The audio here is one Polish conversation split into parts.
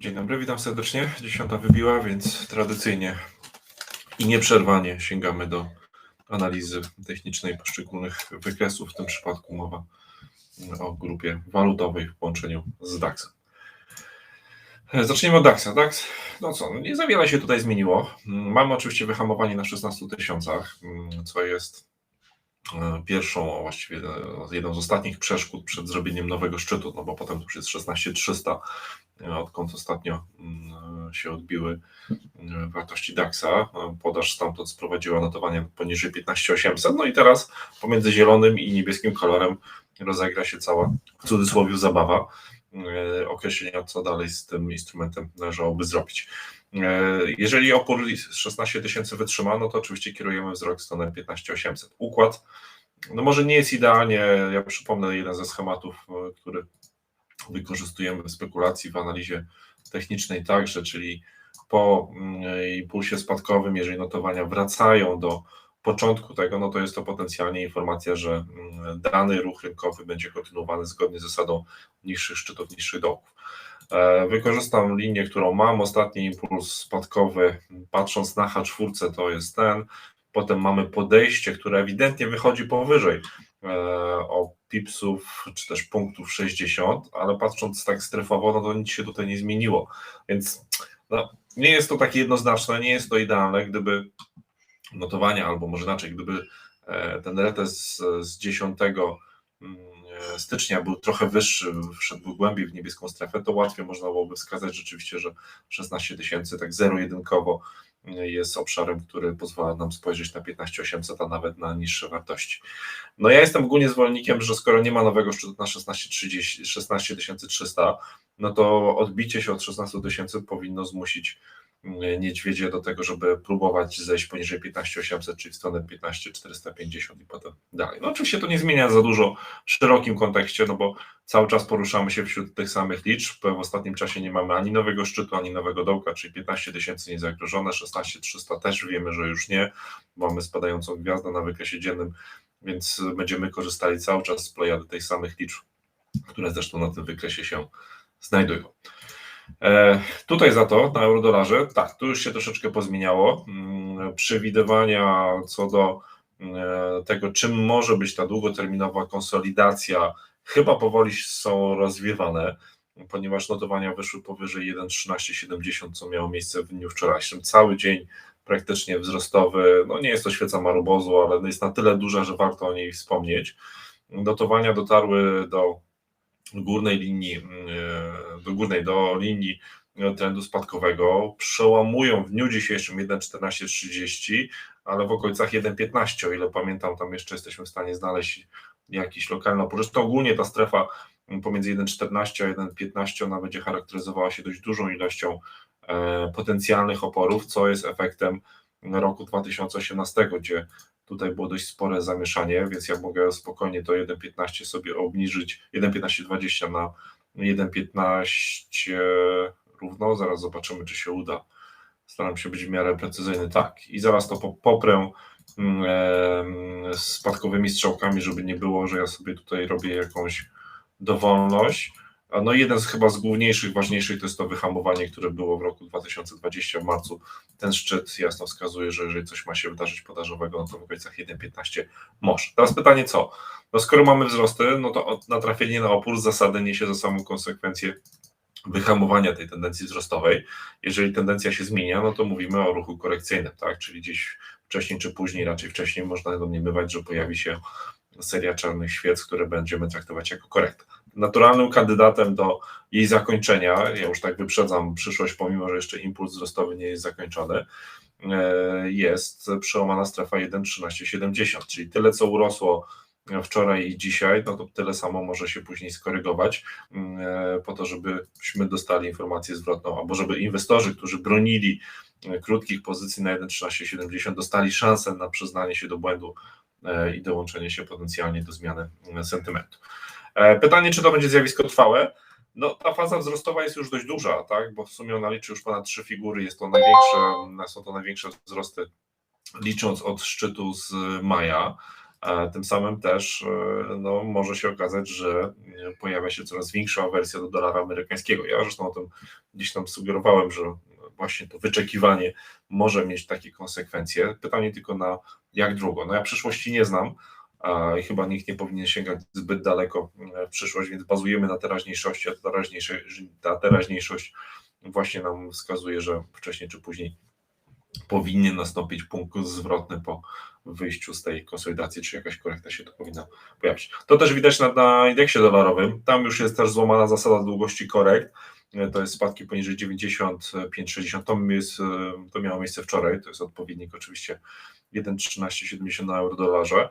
Dzień dobry, witam serdecznie. Dziesiąta wybiła, więc tradycyjnie i nieprzerwanie sięgamy do analizy technicznej poszczególnych wykresów. W tym przypadku mowa o grupie walutowej w połączeniu z DAX-em. Zacznijmy od DAX-a. DAX, no co, no nie za wiele się tutaj zmieniło. Mamy oczywiście wyhamowanie na 16 tysiącach, co jest e, pierwszą, a właściwie e, jedną z ostatnich przeszkód przed zrobieniem nowego szczytu, no bo potem już jest 16300 odkąd ostatnio mm, się odbiły wartości DAX-a. Podaż stamtąd sprowadziła notowanie poniżej 15800. No i teraz pomiędzy zielonym i niebieskim kolorem rozegra się cała w cudzysłowie zabawa e, określenia, co dalej z tym instrumentem należałoby zrobić. E, jeżeli opór 16 tysięcy wytrzyma, no to oczywiście kierujemy wzrok w stronę 15800. Układ, no może nie jest idealnie, ja przypomnę jeden ze schematów, e, który wykorzystujemy w spekulacji, w analizie technicznej także, czyli po mm, impulsie spadkowym, jeżeli notowania wracają do początku tego, no to jest to potencjalnie informacja, że mm, dany ruch rynkowy będzie kontynuowany zgodnie z zasadą niższych szczytów, niższych dołków. E, wykorzystam linię, którą mam, ostatni impuls spadkowy, patrząc na H4, to jest ten, potem mamy podejście, które ewidentnie wychodzi powyżej e, o pipsów czy też punktów 60, ale patrząc tak strefowo, no to nic się tutaj nie zmieniło. Więc no, nie jest to takie jednoznaczne, nie jest to idealne, gdyby notowania, albo może inaczej, gdyby e, ten retes z 10 mm, stycznia był trochę wyższy, wszedł głębiej w niebieską strefę, to łatwiej można byłoby wskazać rzeczywiście, że 16 tysięcy tak zero-jedynkowo jest obszarem, który pozwala nam spojrzeć na 15800, a nawet na niższe wartości. No ja jestem ogólnie zwolennikiem, że skoro nie ma nowego szczytu na 16300, 16 no to odbicie się od 16 tysięcy powinno zmusić mm, niedźwiedzie do tego, żeby próbować zejść poniżej 15800, czyli w stronę 15450 i potem dalej. No oczywiście to nie zmienia za dużo w szerokim kontekście, no bo cały czas poruszamy się wśród tych samych liczb. W ostatnim czasie nie mamy ani nowego szczytu, ani nowego dołka, czyli 15 tysięcy niezagrożone, 16 300 też wiemy, że już nie. Mamy spadającą gwiazdę na wykresie dziennym, więc będziemy korzystali cały czas z plejady tych samych liczb, które zresztą na tym wykresie się znajdują. E, tutaj za to na eurodolarze, tak, tu już się troszeczkę pozmieniało. Mm, przewidywania co do e, tego, czym może być ta długoterminowa konsolidacja, chyba powoli są rozwiewane, ponieważ notowania wyszły powyżej 1,1370, co miało miejsce w dniu wczorajszym. Cały dzień praktycznie wzrostowy. No nie jest to świeca marobozu, ale jest na tyle duża, że warto o niej wspomnieć. Notowania dotarły do górnej linii, e, do górnej, do linii trendu spadkowego, przełamują w dniu dzisiejszym 1,1430, ale w okolicach 1,15, o ile pamiętam, tam jeszcze jesteśmy w stanie znaleźć jakiś lokalny opór. Zresztą ogólnie ta strefa pomiędzy 1,14 a 1,15 ona będzie charakteryzowała się dość dużą ilością e, potencjalnych oporów, co jest efektem roku 2018, gdzie tutaj było dość spore zamieszanie, więc ja mogę spokojnie to 1,15 sobie obniżyć, 1,1520 na 1,15 równo, zaraz zobaczymy, czy się uda. Staram się być w miarę precyzyjny, tak. I zaraz to poprę spadkowymi strzałkami, żeby nie było, że ja sobie tutaj robię jakąś dowolność. No jeden z chyba z główniejszych, ważniejszych to jest to wyhamowanie, które było w roku 2020 w marcu. Ten szczyt jasno wskazuje, że jeżeli coś ma się wydarzyć podażowego, no to w okolicach 1,15 może. Teraz pytanie co? No skoro mamy wzrosty, no to natrafienie na opór z zasady niesie za samą konsekwencję wyhamowania tej tendencji wzrostowej. Jeżeli tendencja się zmienia, no to mówimy o ruchu korekcyjnym, tak? Czyli gdzieś wcześniej czy później, raczej wcześniej można domniemywać, że pojawi się seria czarnych świec, które będziemy traktować jako korektę. Naturalnym kandydatem do jej zakończenia, ja już tak wyprzedzam przyszłość, pomimo że jeszcze impuls wzrostowy nie jest zakończony, e, jest przełamana strefa 1,1370, czyli tyle co urosło wczoraj i dzisiaj, no to tyle samo może się później skorygować e, po to, żebyśmy dostali informację zwrotną, albo żeby inwestorzy, którzy bronili krótkich pozycji na 1,1370 dostali szansę na przyznanie się do błędu E, i dołączenie się potencjalnie do zmiany sentymentu. E, pytanie, czy to będzie zjawisko trwałe? No, ta faza wzrostowa jest już dość duża, tak? bo w sumie ona liczy już ponad trzy figury, jest to największe, są to największe wzrosty licząc od szczytu z maja. Tym samym też no, może się okazać, że pojawia się coraz większa wersja do dolara amerykańskiego. Ja zresztą o tym gdzieś tam sugerowałem, że właśnie to wyczekiwanie może mieć takie konsekwencje. Pytanie tylko na jak długo. No ja przyszłości nie znam i chyba nikt nie powinien sięgać zbyt daleko w przyszłość, więc bazujemy na teraźniejszości, a ta teraźniejszość właśnie nam wskazuje, że wcześniej czy później powinien nastąpić punkt zwrotny po wyjściu z tej konsolidacji, czy jakaś korekta się to powinna pojawić. To też widać na, na indeksie dolarowym. Tam już jest też złamana zasada długości korekt. To jest spadki poniżej 95-60. To, to miało miejsce wczoraj. To jest odpowiednik oczywiście 1,1370 na euro dolarze.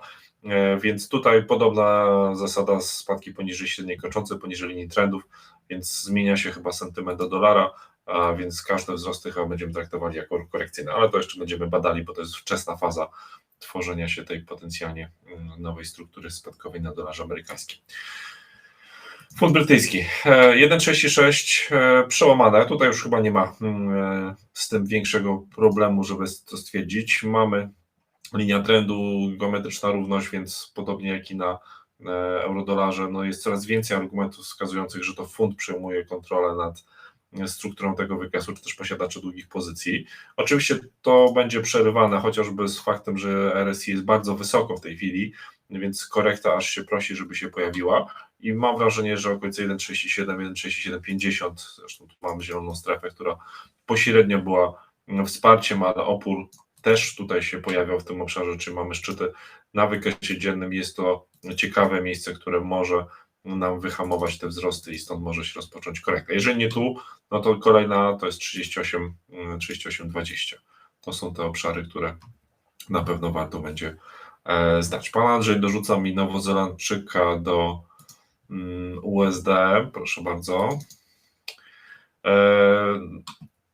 Więc tutaj podobna zasada spadki poniżej średniej kończącej, poniżej linii trendów, więc zmienia się chyba sentyment do dolara więc każde wzrosty chyba będziemy traktowali jako korekcyjne, ale to jeszcze będziemy badali, bo to jest wczesna faza tworzenia się tej potencjalnie mm, nowej struktury spadkowej na dolarze amerykańskim. Fund brytyjski 1,36 e, przełamane. Tutaj już chyba nie ma mm, e, z tym większego problemu, żeby to stwierdzić. Mamy linia trendu, geometryczna równość, więc podobnie jak i na e, eurodolarze, no jest coraz więcej argumentów wskazujących, że to fund przejmuje kontrolę nad strukturą tego wykresu, czy też posiadaczy długich pozycji. Oczywiście to będzie przerywane chociażby z faktem, że RSI jest bardzo wysoko w tej chwili, więc korekta aż się prosi, żeby się pojawiła i mam wrażenie, że okolice 1,37, 1,3750, zresztą tu mamy zieloną strefę, która pośrednio była wsparciem, ale opór też tutaj się pojawiał w tym obszarze, czy mamy szczyty na wykresie dziennym. Jest to ciekawe miejsce, które może nam wyhamować te wzrosty i stąd może się rozpocząć korekta. Jeżeli nie tu, no to kolejna to jest 38, 38 20. To są te obszary, które na pewno warto będzie e, zdać. Pan Andrzej dorzuca mi Nowozelandczyka do mm, USD, proszę bardzo. E,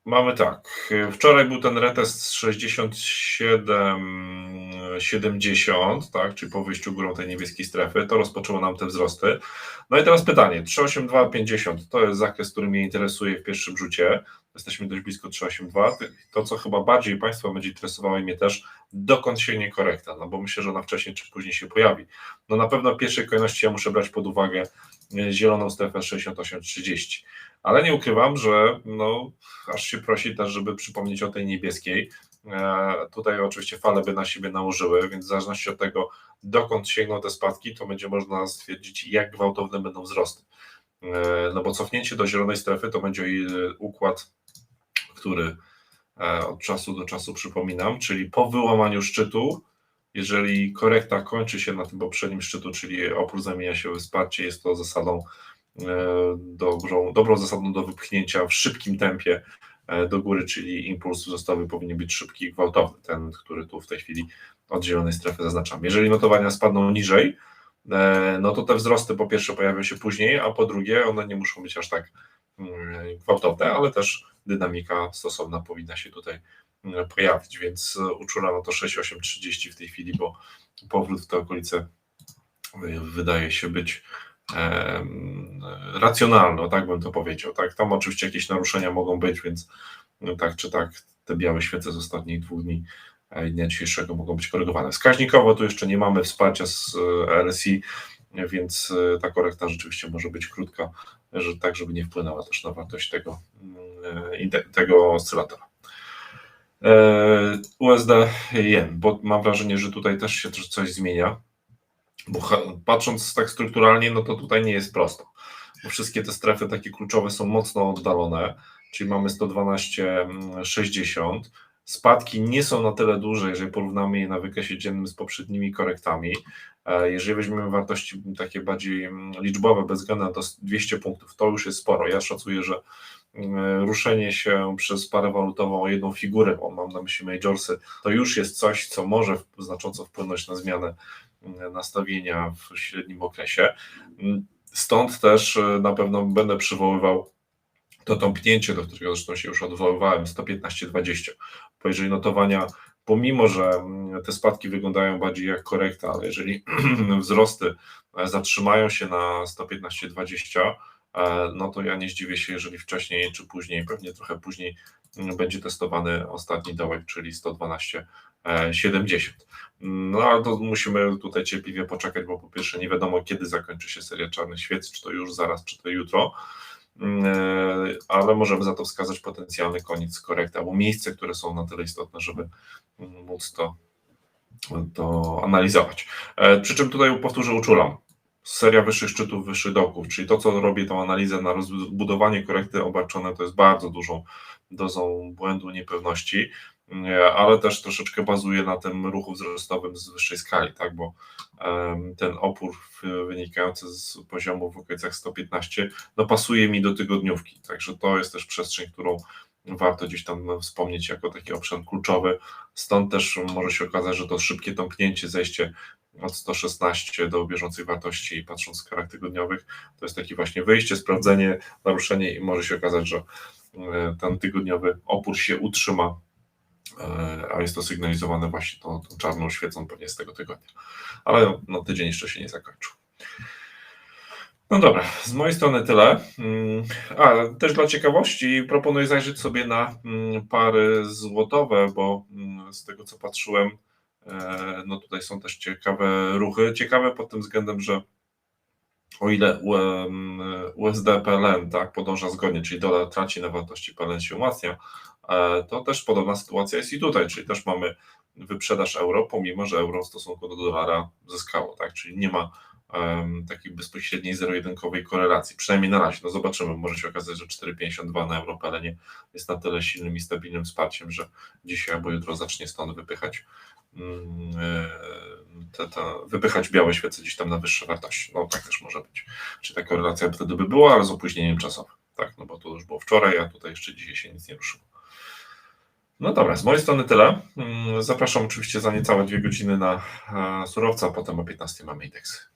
mamy tak, wczoraj był ten retest 67 70, tak, czyli po wyjściu górą tej niebieskiej strefy, to rozpoczęło nam te wzrosty. No i teraz pytanie, 38250 to jest zakres, który mnie interesuje w pierwszym rzucie, jesteśmy dość blisko 382, to co chyba bardziej Państwa będzie interesowało i mnie też, dokąd sięgnie korekta, no bo myślę, że ona wcześniej czy później się pojawi. No na pewno w pierwszej kolejności ja muszę brać pod uwagę e, zieloną strefę 6830, ale nie ukrywam, że no, aż się prosi też, żeby przypomnieć o tej niebieskiej, tutaj oczywiście fale by na siebie nałożyły, więc w zależności od tego, dokąd sięgną te spadki, to będzie można stwierdzić, jak gwałtowne będą wzrosty. E, no bo cofnięcie do zielonej strefy to będzie układ, który e, od czasu do czasu przypominam, czyli po wyłamaniu szczytu, jeżeli korekta kończy się na tym poprzednim szczytu, czyli opór zamienia się w wsparcie, jest to zasadą dobrą, dobrą zasadą do wypchnięcia w szybkim tempie E, do góry, czyli impuls wzrostowy powinien być szybki i gwałtowny, ten, który tu w tej chwili od zielonej strefy zaznaczam. Jeżeli notowania spadną niżej, e, no to te wzrosty po pierwsze pojawią się później, a po drugie one nie muszą być aż tak mm, gwałtowne, ale też dynamika stosowna powinna się tutaj mm, pojawić, więc uczulam to 6,830 w tej chwili, bo powrót w te okolice wydaje się być racjonalną, tak bym to powiedział. Tak? Tam oczywiście jakieś naruszenia mogą być, więc no tak czy tak te białe świece z ostatnich dwóch dni e, dnia dzisiejszego mogą być korygowane. Wskaźnikowo tu jeszcze nie mamy wsparcia z e, RSI, więc e, ta korekta rzeczywiście może być krótka, że tak, żeby nie wpłynęła też na wartość tego, tego oscylatora. USD jen, bo mam wrażenie, że tutaj też się coś zmienia. Bo patrząc tak strukturalnie, no to tutaj nie jest prosto, bo wszystkie te strefy takie kluczowe są mocno oddalone, czyli mamy 112,60. Spadki nie są na tyle duże, jeżeli porównamy je na wykresie dziennym z poprzednimi korektami. E, jeżeli weźmiemy wartości takie bardziej liczbowe, bez względu na to 200 punktów, to już jest sporo. Ja szacuję, że ruszenie się przez parę walutową o jedną figurę, bo mam na myśli majorsy, to już jest coś, co może znacząco wpłynąć na zmianę nastawienia w średnim okresie. Stąd też e, na pewno będę przywoływał to tąpnięcie, do którego zresztą się już odwoływałem, 115-20. Bo jeżeli notowania, pomimo że mm, te spadki wyglądają bardziej jak korekta, ale jeżeli wzrosty e, zatrzymają się na 115-20, e, no to ja nie zdziwię się, jeżeli wcześniej czy później, pewnie trochę później mm, będzie testowany ostatni dołek, czyli 112 e, 70. No ale to musimy tutaj cierpliwie poczekać, bo po pierwsze nie wiadomo kiedy zakończy się seria Czarnych Świec, czy to już zaraz, czy to jutro, Mm, e, ale możemy za to wskazać potencjalny koniec korekty albo miejsce, które są na tyle istotne, żeby mm, móc to, to analizować. E, Przy czym tutaj powtórzę, uczulam. Seria wyższych szczytów, wyższych dołków, czyli to, co robi tą analizę na rozbudowanie korekty obarczone, to jest bardzo dużą dozą błędu, niepewności, nie, ale też troszeczkę bazuje na tym ruchu wzrostowym z wyższej skali, tak, bo ten opór wynikający z poziomu w okolicach 115 no pasuje mi do tygodniówki, także to jest też przestrzeń, którą warto gdzieś tam wspomnieć jako taki obszar kluczowy, stąd też może się okazać, że to szybkie tąpnięcie, zejście od 116 do bieżącej wartości, patrząc z karach tygodniowych, to jest takie właśnie wyjście, sprawdzenie, naruszenie i może się okazać, że e, ten tygodniowy opór się utrzyma, a jest to sygnalizowane właśnie tą, tą czarną świecą pewnie z tego tygodnia. Ale no, tydzień jeszcze się nie zakończył. No dobra, z mojej strony tyle. Mm, A też dla ciekawości proponuję zajrzeć sobie na mm, pary złotowe, bo mm, z tego co patrzyłem, e, no tutaj są też ciekawe ruchy. Ciekawe pod tym względem, że o ile USD PLN tak, podąża zgodnie, czyli dolar traci na wartości, PLN się umacnia, e, to też podobna sytuacja jest i tutaj, czyli też mamy wyprzedaż euro, pomimo że euro w stosunku do dolara zyskało, tak, czyli nie ma em, takiej bezpośredniej zero-jedynkowej korelacji, przynajmniej na razie, no zobaczymy, może się okazać, że 4,52 na euro PLN jest na tyle silnym i stabilnym wsparciem, że dzisiaj albo jutro zacznie stąd wypychać mm, e, te, te, wypychać białe świece gdzieś tam na wyższe wartości. No tak też może być. Czy ta korelacja wtedy by była, ale z opóźnieniem czasowym. Tak, no bo to już było wczoraj, a tutaj jeszcze dzisiaj się nic nie ruszyło. No dobra, z mojej strony tyle. Mm, Zapraszam oczywiście za niecałe dwie godziny na e, surowca, a potem o 15 mamy indeks.